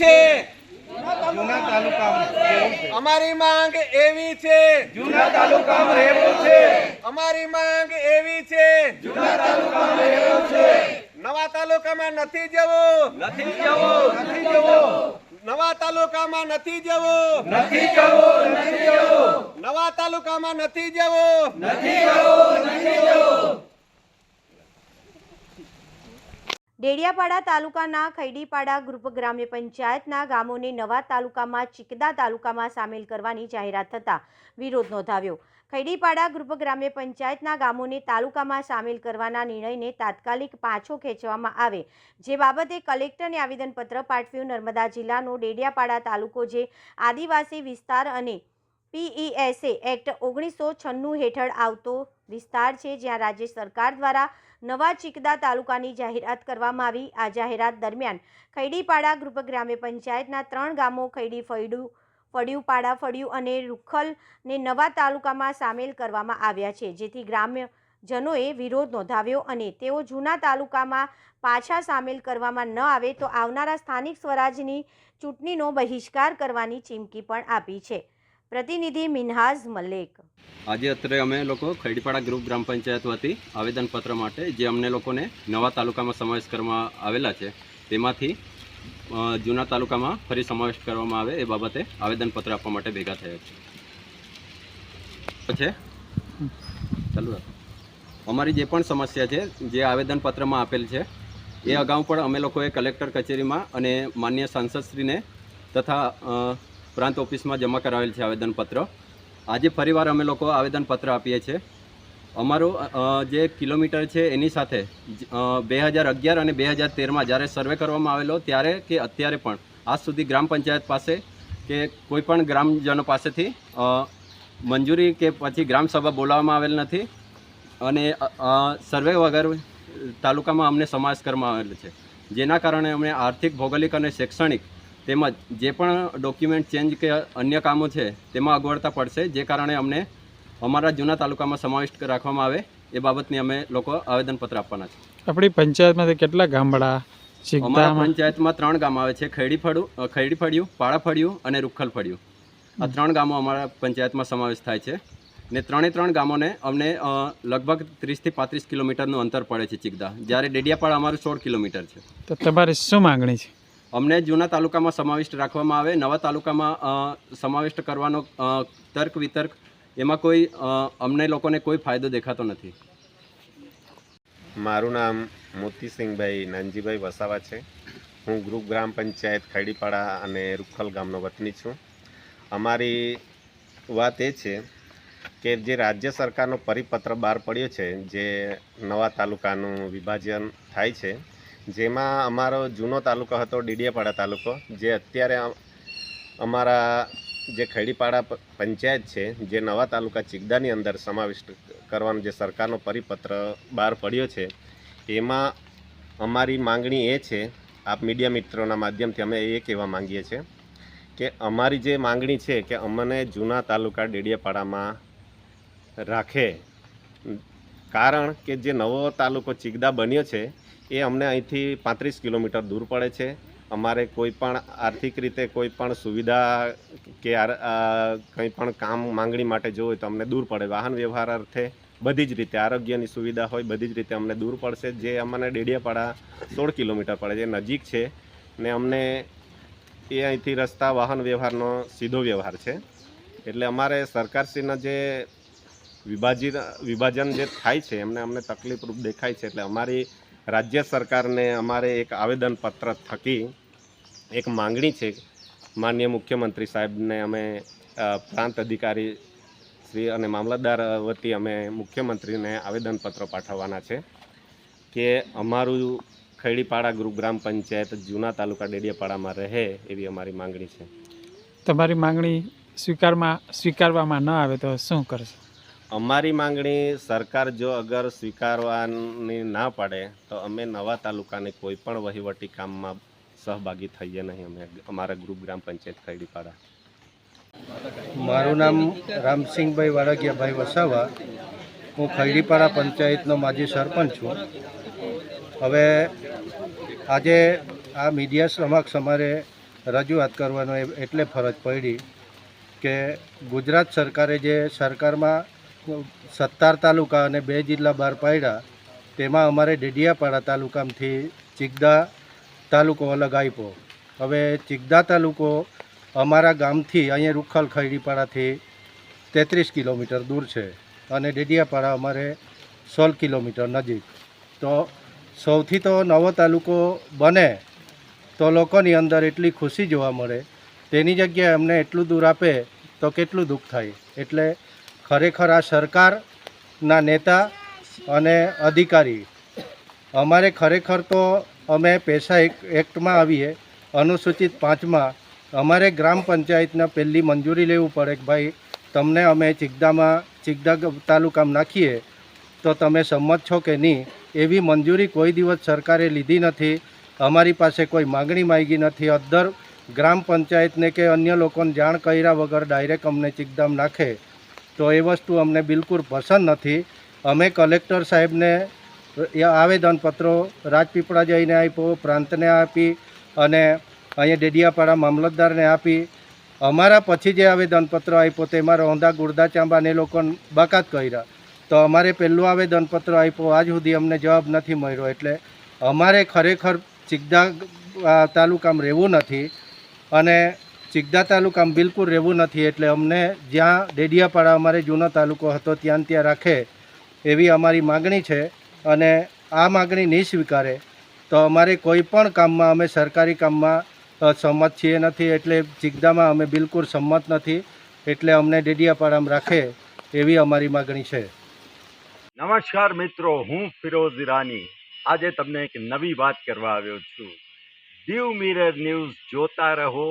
છે. જૂના તાલુકામાં અમારી માંગ એવી છે. જૂના તાલુકામાં રહેવું છે. અમારી માંગ એવી છે. જૂના તાલુકામાં રહેવું છે. નવા તાલુકામાં નથી જવું. નથી જવું નથી જવું. નવા તાલુકામાં નથી જવું. નથી જવું નથી જવું. નવા તાલુકામાં નથી જવું. નથી જવું નથી જવું. ડેડિયાપાડા તાલુકાના ખૈડીપાડા ગ્રુપ ગ્રામ્ય પંચાયતના ગામોને નવા તાલુકામાં ચિકદા તાલુકામાં સામેલ કરવાની જાહેરાત થતાં વિરોધ નોંધાવ્યો. ખૈડીપાડા ગ્રુપ ગ્રામ્ય પંચાયતના ગામોને તાલુકામાં સામેલ કરવાના નિર્ણયને તાત્કાલિક પાછો ખેંચવામાં આવે, જે બાબતે કલેક્ટરને આવેદનપત્ર પાઠવ્યું. નર્મદા જિલ્લાનો ડેડિયાપાડા તાલુકો જે આદિવાસી વિસ્તાર અને પીઈએસએ એક્ટ ઓગણીસો છન્નું હેઠળ આવતો વિસ્તાર છે જ્યાં રાજ્ય સરકાર દ્વારા નવા ચિકદા તાલુકાની જાહેરાત કરવામાં આવી. આ જાહેરાત દરમિયાન ખૈડીપાડા ગ્રુપ ગ્રામ્ય પંચાયતના ત્રણ ગામો ખૈડી ફળ્યું, ફળિયું, પાડા ફળિયું અને રૂખલને નવા તાલુકામાં સામેલ કરવામાં આવ્યા છે. જેથી ગ્રામ્યજનોએ વિરોધ નોંધાવ્યો અને તેઓ જૂના તાલુકામાં પાછા સામેલ કરવામાં ન આવે તો આવનારા સ્થાનિક સ્વરાજની ચૂંટણીનો બહિષ્કાર કરવાની ચીમકી પણ આપી છે. પ્રતિનિધિ મિનહાઝ મલેક. આજે અત્રે અમે લોકો ખેડીપાડા ગ્રુપ ગ્રામ પંચાયત વતી આવેદનપત્ર માટે જે અમને લોકોને નવા તાલુકામાં સમાવેશ કરવામાં આવેલા છે, તેમાંથી જૂના તાલુકામાં ફરી સમાવેશ કરવામાં આવે એ બાબતે આવેદનપત્ર આપવા માટે ભેગા થયા છે. ચાલુ અમારી જે પણ સમસ્યા છે, જે આવેદનપત્રમાં આપેલ છે, એ અગાઉ પણ અમે લોકોએ કલેક્ટર કચેરીમાં અને માન્ય સાંસદશ્રીને તથા પ્રાંત ઓફિસમાં જમા કરાવેલ છે આવેદનપત્ર. આજે ફરીવાર અમે લોકો આવેદનપત્ર આપીએ છીએ. અમારું જે કિલોમીટર છે એની સાથે બે હજાર અગિયાર અને બે હજાર તેરમાં જ્યારે સર્વે કરવામાં આવેલો ત્યારે કે અત્યારે પણ, આજ સુધી ગ્રામ પંચાયત પાસે કે કોઈ પણ ગ્રામજનો પાસેથી મંજૂરી કે પછી ગ્રામસભા બોલાવવામાં આવેલ નથી અને સર્વે વગર તાલુકામાં અમને સમાવેશ કરવામાં આવેલ છે. જેના કારણે અમને આર્થિક, ભૌગોલિક અને શૈક્ષણિક તેમજ જે પણ ડોક્યુમેન્ટ ચેન્જ કે અન્ય કામો છે તેમાં અગવડતા પડશે જે કારણે અમને અમારા જૂના તાલુકામાં સમાવિષ્ટ રાખવામાં આવે એ બાબતની અમે લોકો આવેદનપત્ર આપવાના છે. આપણી પંચાયતમાંથી કેટલા ગામડા? અમારા પંચાયતમાં ત્રણ ગામ આવે છે ખૈડીફળું ફળિયું ખૈડીફળિયું પાળાફળિયું અને રૂખલફળિયું આ ત્રણ ગામો અમારા પંચાયતમાં સમાવેશ થાય છે ને ત્રણે ત્રણ ગામોને અમને લગભગ ત્રીસથી પાંત્રીસ કિલોમીટરનું અંતર પડે છે ચિકદા જ્યારે ડેડિયાપાડા અમારું સોળ કિલોમીટર છે. તો તમારી શું માગણી છે? અમને જૂના તાલુકામાં સમાવિષ્ટ રાખવામાં આવે, નવા તાલુકામાં સમાવિષ્ટ કરવાનો તર્ક વિતર્ક, એમાં કોઈ અમને લોકોને કોઈ ફાયદો દેખાતો નથી. મારું નામ મોતીસિંહભાઈ નાનજીભાઈ વસાવા છે. હું ગ્રુપ ગ્રામ પંચાયત ખૈડીપાડા અને રૂખલ ગામનો વતની છું. અમારી વાત એ છે કે જે રાજ્ય સરકારનો પરિપત્ર બહાર પડ્યો છે, જે નવા તાલુકાનું વિભાજન થાય છે જેમાં અમારો જૂનો તાલુકો હતો, ડીડીયાપાડા તાલુકો, જે અત્યારે અમારા જે ખૈડીપાડા પંચાયત છે, જે નવા તાલુકા ચિગદાની અંદર સમાવિષ્ટ કરવાનો જે સરકારનો પરિપત્ર બહાર પડ્યો છે, એમાં અમારી માંગણી એ છે, આપ મીડિયા મિત્રોના માધ્યમથી અમે એ કહેવા માંગીએ છીએ કે અમારી જે માંગણી છે કે અમને જૂના તાલુકા ડેડિયાપાડામાં રાખે કારણ કે જે નવો તાલુકો ચિગદા બન્યો છે, એ અમને અહીંથી પાંત્રીસ કિલોમીટર દૂર પડે છે. અમારે કોઈ પણ આર્થિક રીતે કોઈ પણ સુવિધા કે કંઈ પણ કામ માંગણી માટે જવું તો અમને દૂર પડે. વાહન વ્યવહાર અર્થે બધી જ રીતે આરોગ્યની સુવિધા હોય, બધી જ રીતે અમને દૂર પડશે. જે અમને ડેડિયાપાડા સોળ કિલોમીટર પડે છે નજીક છે ને અમને એ અહીંથી રસ્તા વાહન વ્યવહારનો સીધો વ્યવહાર છે. એટલે અમારે સરકારશ્રીના જે વિભાજિત વિભાજન જે થાય છે, એમને અમને તકલીફરૂપ દેખાય છે. એટલે અમારી રાજ્ય સરકારને અમારે એક આવેદનપત્ર થકી એક માંગણી છે. માન્ય મુખ્યમંત્રી સાહેબને અમે પ્રાંત અધિકારી શ્રી અને મામલતદાર વતી અમે મુખ્યમંત્રીને આવેદનપત્ર પાઠવવાના છે કે અમારું ખેડીપાડા ગ્રુપ પંચાયત જૂના તાલુકા ડેડિયાપાડામાં રહે એવી અમારી માંગણી છે. તમારી માંગણી સ્વીકારમાં સ્વીકારવામાં ન આવે તો શું કરશો? અમારી માંગણી, સરકાર જો અગર સ્વીકારવાની ના પાડે, તો અમે નવા તાલુકાને કોઈ પણ વહીવટી કામમાં સહભાગી થઈએ નહીં. અમે અમારા ગ્રુપ ગ્રામ પંચાયત ખૈડીપાડા. મારું નામ રામસિંહભાઈ વાળગિયાભાઈ વસાવા. હું ખૈડીપાડા પંચાયતનો માજી સરપંચ છું. હવે આજે આ મીડિયા સમક્ષ અમારે રજૂઆત કરવાનો એટલે ફરજ પડી કે ગુજરાત સરકારે જે સરકારમાં સત્તાર તાલુકા અને બે જિલ્લા બહાર પાડ્યા, તેમાં અમારે ડેડિયાપાડા તાલુકામાંથી ચિગદા તાલુકો અલગ આપ્યો. હવે ચિગદા તાલુકો અમારા ગામથી અહીંયા રૂખલ ખૈડીપાડાથી તેત્રીસ કિલોમીટર દૂર છે અને ડેડિયાપાડા અમારે સોળ કિલોમીટર નજીક. તો સૌથી તો નવો તાલુકો બને તો લોકોની અંદર એટલી ખુશી જોવા મળે. તેની જગ્યાએ અમને એટલું દૂર આપે તો કેટલું દુઃખ થાય. એટલે ખરેખર આ સરકારના નેતા અને અધિકારી. અમારે ખરેખર તો અમે એક, એક્ટમાં આવીએ. અનુસૂચિત પાંચમાં અમારે ગ્રામ પંચાયતના પહેલી મંજૂરી લેવું પડે કે ભાઈ, તમને અમે ચિગદામાં ચિગદા તાલુકામાં નાખીએ, તો તમે સંમત છો કે નહીં? એવી મંજૂરી કોઈ દિવસ સરકારે લીધી નથી. અમારી પાસે કોઈ માગણી માંગી નથી. અદ્ધર ગ્રામ પંચાયતને કે અન્ય લોકોને જાણ કર્યા વગર ડાયરેક્ટ અમને ચિગદામ નાખે. તો એ વસ્તુ અમને બિલકુલ પસંદ નથી. અમે કલેક્ટર સાહેબને એ આવેદનપત્રો રાજપીપળા જઈને આપ્યો પ્રાંતને આપી અને અહીંયા ડેડિયાપાડા મામલતદારને આપી. અમારા પછી જે આવેદનપત્ર આપ્યો તેમાં રોંધા ગુરદા ચાંબાને લોકો બાકાત કર્યા. તો અમારે પહેલું આવેદનપત્ર આપ્યો આજ સુધી અમને જવાબ નથી મળ્યો. એટલે અમારે ખરેખર ચિગદા અ, તાલુકામાં રહેવું નથી. અને ચિગદા તાલુકામાં બિલકુલ રહેવું નથી એટલે અમને જ્યાં ડેડિયાપાડા અમારે જૂનો તાલુકો હતો ત્યાં ત્યાં રાખે એવી અમારી માગણી છે અને આ માગણી નહીં સ્વીકારે તો અમારે કોઈ પણ કામમાં અમે સરકારી કામમાં સંમત છીએ નથી એટલે ચિગદામાં અમે બિલકુલ સંમત નથી એટલે અમને ડેડિયાપાડામાં રાખે એવી અમારી માગણી છે. નમસ્કાર મિત્રો, હું ફિરોઝ ઈરાની. આજે તમને એક નવી વાત કરવા આવ્યો છું. દીવ મિરર ન્યૂઝ જોતા રહો